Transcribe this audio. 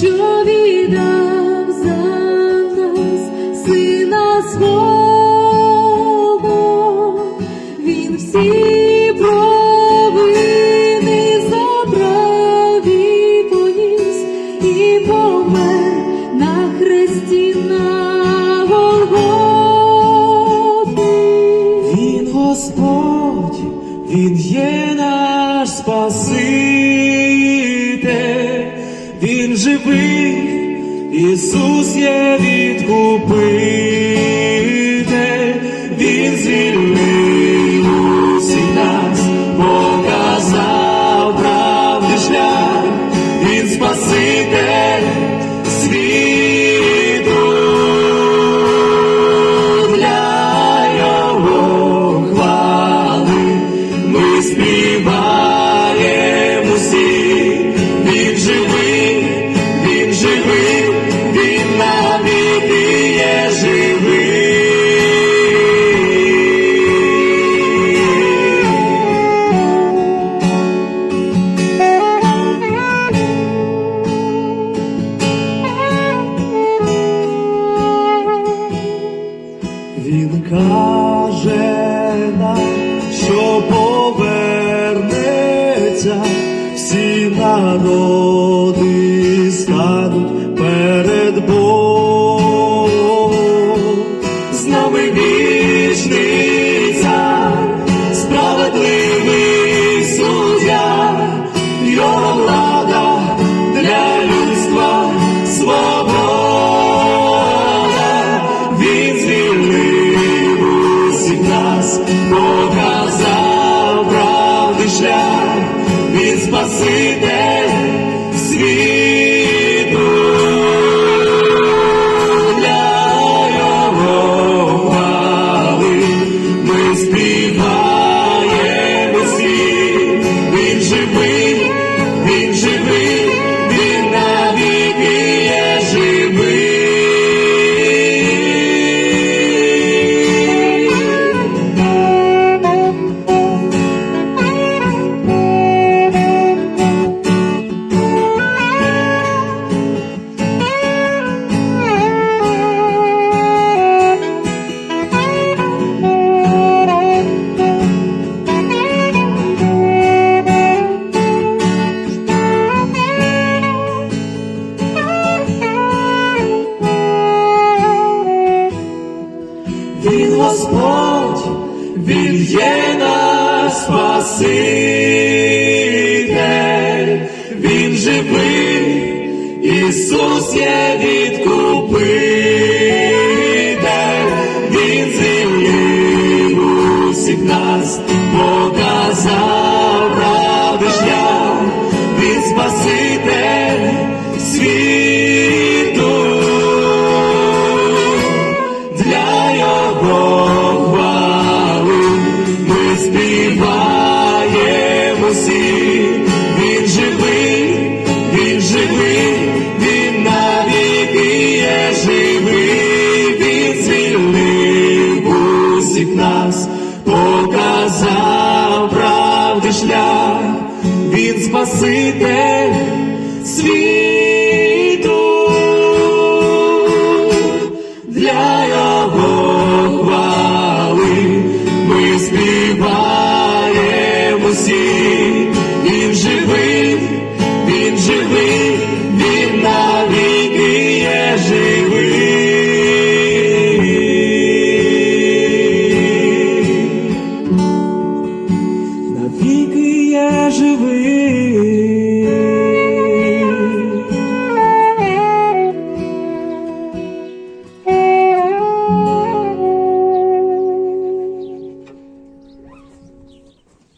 sure. живий, Ісус є відкупитель, Він звільнив усіх нас, показав правди шлях, Він спаситель. Він каже нам, що повернеться всі народи. сиде. Господь, Він є наш Спаситель, Він живий, Ісус є відкупитель, Він землі усіх нас. шлях, він спаситель світу для його хвали ми співаємо всі, він живий, він живий.